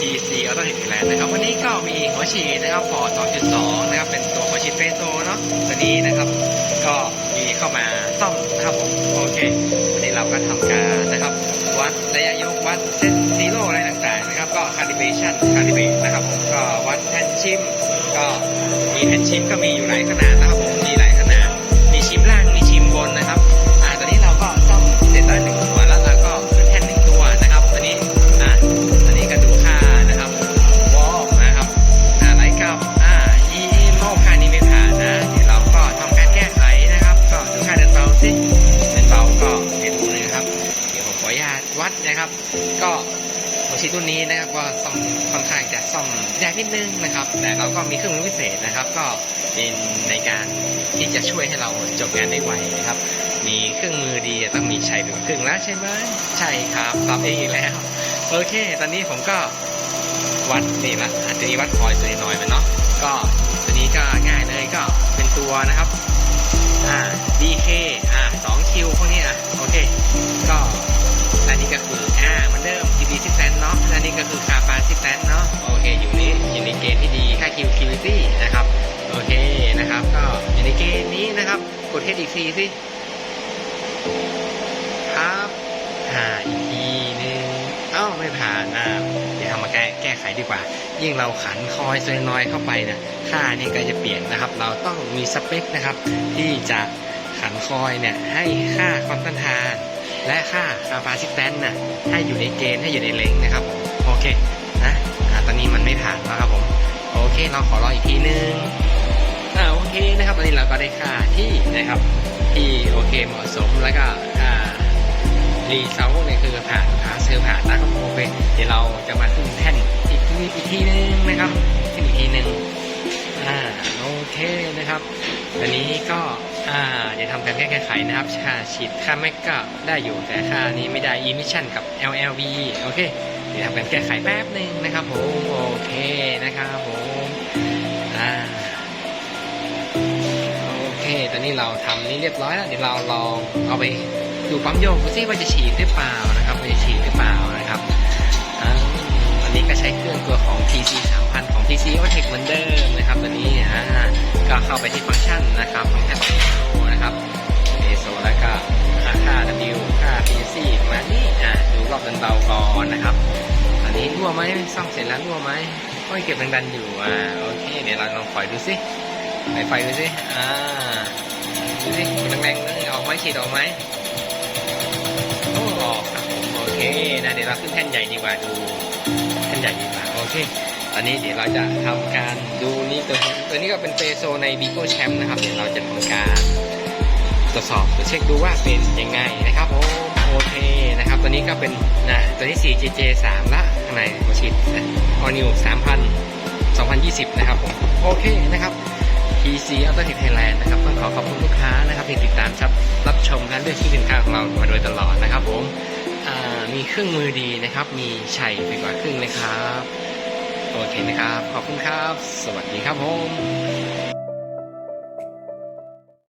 PC เอาต้องเห็นแลนนะครับ วันนี้ก็มีหัวฉีดนะครับพอ2.2 นะครับ เป็นตัวหัวฉีดเฟโซเนาะตัวนี้นะครับ ก็มีเข้ามาซ่อมนะครับผมโอเค วันนี้เราก็ทำการนะครับ วัดระยะยกวัดเส้นซีโร่อะไรต่างๆนะครับ ก็คาลิเบชันคาลิเบตนะครับผมก็วัดแผ่นชิม ก็มีแผ่นชิมก็มีอยู่ ดนะครับ ก็หัวฉีดตัวนี้นะครับก็ซ่อมค่อนข้างจะซ่อมยากนิดนึงนะครับ แต่เราก็มีเครื่องมือพิเศษนะครับ ก็เป็นในการที่จะช่วยให้เราจบงานได้ไวนะครับ มีเครื่องมือดีต้องมีใชัยถึงครึ่งแล้วใช่ไหมใช่ครับตอบเองอีกแล้ว โอเค ตอนนี้ผมก็วัดนี่ละอาจจะมีวัดคอยตัวน้อยไปเนาะก็ตัวนี้ก็ง่ายเลยก็เป็นตัวนะครับ กดเทสอีกทีสิครับผ่าอีกทีนึงเอ้าไม่ผ่านอ่าเดี๋ยวทำมาแก้แก้ไขดีกว่า ยิ่งเราขันคอยโซนอยเข้าไปเนี่ยค่านี่ก็จะเปลี่ยนนะครับ เราต้องมีสเปคนะครับ ที่จะขันคอยเนี่ยให้ค่าคอนตันทานและค่าคาปาซิแตนน่ะให้อยู่ในเกณฑ์ให้อยู่ในเลงนะครับผมโอเคนะอ่าตอนนี้มันไม่ผ่านแล้วครับผมโอเคเราขอรออีกทีนึง อ่าโอเคนะครับตอนนี้เราก็ได้ค่าที่นะครับ ที่โอเคเหมาะสมแล้วก็อ่ารีเซลเนี่ยคือผ่านพาเซลผ่านนะครับโอเคเดี๋ยวเราจะมาขึ้นแท่นอีกทีอีกทีนึงนะครับขึ้นอีกทีนึงอ่าโอเคนะครับอันนี้ก็อ่าเดี๋ยวทำการแก้ไขนะครับค่าฉีดค่าแม็กก็ได้อยู่แต่ค่านี้ไม่ได้ emission กับ LLV โอเคเดี๋ยวทำการแก้ไขแป๊บหนึ่งนะครับผมโอเคนะครับผม ตอนนี้เราทำนี่เรียบร้อยแล้วเดี๋ยวเราลองเอาไปดูปั๊มโยกดูซิว่าจะฉีดหรือเปล่านะครับว่าจะฉีดหรือเปล่านะครับอันนี้ก็ใช้เครื่องตัวของ PC 3000 ของ PC o t e c เหมือนเดิมนะครับตัวนี้อ่าก็เข้าไปที่ฟังก์ชันนะครับฟังก์ชันของ ESO นะครับ ESO แล้วก็ค่าค่า W ค่า PC ประมาณนี้อ่าดูรอบดันเบาก่อนนะครับ อันนี้รั่วไหมซ่อมเสร็จแล้วรั่วไหมก็เก็บแรงดันอยู่อ่าโอเค เดี๋ยวเราลองปล่อยดูซิไฟไฟดูสิอ่า สิแรงๆเลยออกไหมฉีดออกไหมโอ้ออกครับผมโอเคนะเดี๋ยวเราขึ้นแท่นใหญ่ดีกว่าดูแท่นใหญ่ดีกว่าโอเคตอนนี้เดี๋ยวเราจะทำการดูนี่ตัวตัวนี้ก็เป็นเฟโซในบีโก้แชมป์นะครับเดี๋ยวเราจะทำการตรวจสอบตรวจเช็คดูว่าเป็นยังไงนะครับผมโอเคนะครับตัวนี้ก็เป็นนะตัวนี้ 4JJ 3ละข้างในหัวฉีดออนิว3,000 2020 นะครับผมโอเคนะครับ PC Auto Tech Thailand นะครับต้องขอขอบคุณลูกค้านะครับที่ติดตามรับรับชมและเลือกซื้อสินค้าของเรามาโดยตลอดนะครับผมมีเครื่องมือดีนะครับ มีชัยไปกว่าครึ่งเลยครับ โอเคนะครับ ขอบคุณครับ สวัสดีครับผม